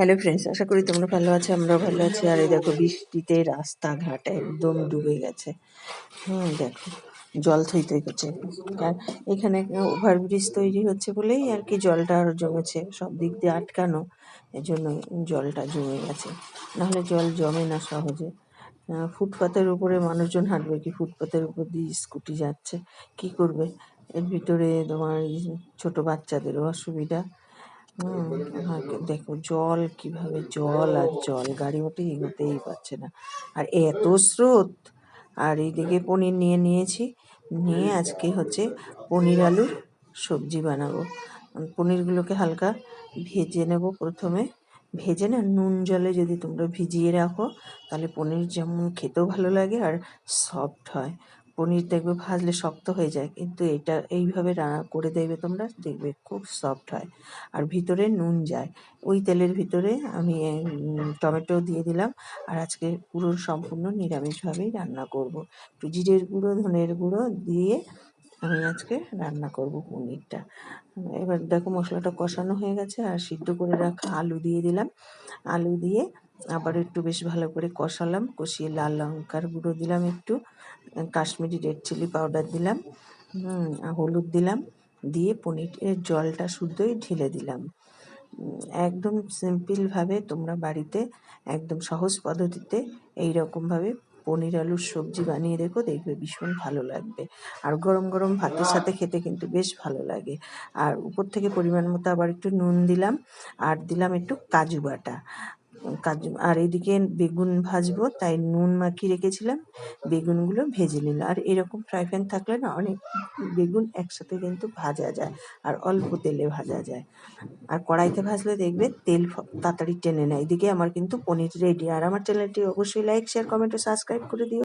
Hello friends আশা করি তোমরা ভালো আছো, আমরাও ভালো আছি। আর এই দেখো, বৃষ্টিতে রাস্তাঘাট একদম ডুবে গেছে। হুম, দেখো, জল থই থই করছে। আর এখানে ওভারব্রিজ তৈরি হচ্ছে বলেই আর কি জলটা আরও জমেছে। সব দিক দিয়ে আটকানো এই জন্য জলটা জমে গেছে। নাহলে জল জমে না সহজে। ফুটপাতের উপরে মানুষজন হাঁটবে কি? ফুটপাতের উপর দিয়ে স্কুটি যাচ্ছে। কি করবে? এর ভিতরে তোমার ছোট বাচ্চাদেরও অসুবিধা। হুম দেখো জল কীভাবে জল আর জল গাড়ি মোটে এগোতেই পারছে না। আর এত স্রোত! আর এইদিকে পনির নিয়ে নিয়েছি। নিয়ে আজকে হচ্ছে পনির আলুর সবজি বানাবো। পনিরগুলোকে হালকা ভেজে নেব প্রথমে। ভেজে না নুন জলে যদি তোমরা ভিজিয়ে রাখো তাহলে পনির যেমন খেতেও ভালো লাগে আর সফট হয়। পনির দেখবে ভাজলে শক্ত হয়ে যায়, কিন্তু এটা এইভাবে রান্না করে দেখবে তোমরা, দেখবে খুব সফট হয়। আর ভিতরে নুন যায়, ওই তেলের ভিতরে আমি টমেটো দিয়ে দিলাম, আর আজকে পুরো সম্পূর্ণ নিরামিষভাবেই রান্না করব। একটু জিরের গুঁড়ো, ধনের গুঁড়ো দিয়ে আমি আজকে রান্না করব পনিরটা। এবার দেখো মশলাটা কষানো হয়ে গেছে, আর সিদ্ধ করে রাখা আলু দিয়ে দিলাম। আলু দিয়ে আবার একটু বেশ ভালো করে কষালাম, কষিয়ে লাল লঙ্কার গুঁড়ো দিলাম একটু কাশ্মীরি রেড চিলি পাউডার দিলাম হলুদ দিলাম, দিয়ে পনিরের জলটা শুদ্ধই ঢেলে দিলাম। একদম সিম্পলভাবে তোমরা বাড়িতে একদম সহজ পদ্ধতিতে এই রকমভাবে পনির আলুর সবজি বানিয়ে দেখো, দেখবে ভীষণ ভালো লাগবে। আর গরম গরম ভাতের সাথে খেতে কিন্তু বেশ ভালো লাগে। আর উপর থেকে পরিমাণ মতো আবার একটু নুন দিলাম, আর দিলাম একটু কাজু বাটা। কাজু, আর এদিকে বেগুন ভাজবো, তাই নুন মাখি রেখেছিলাম, বেগুনগুলো ভেজে নিলাম আর এরকম ফ্রাই প্যান থাকলে না অনেক বেগুন একসাথে কিন্তু ভাজা যায়, আর অল্প তেলে ভাজা যায়। আর কড়াইতে ভাজলে দেখবে তেল তাড়াতাড়ি টেনে নেয়। এদিকে আমার কিন্তু পনির রেডি আর আমার চ্যানেলটি অবশ্যই লাইক শেয়ার কমেন্ট ও সাবস্ক্রাইব করে দিও।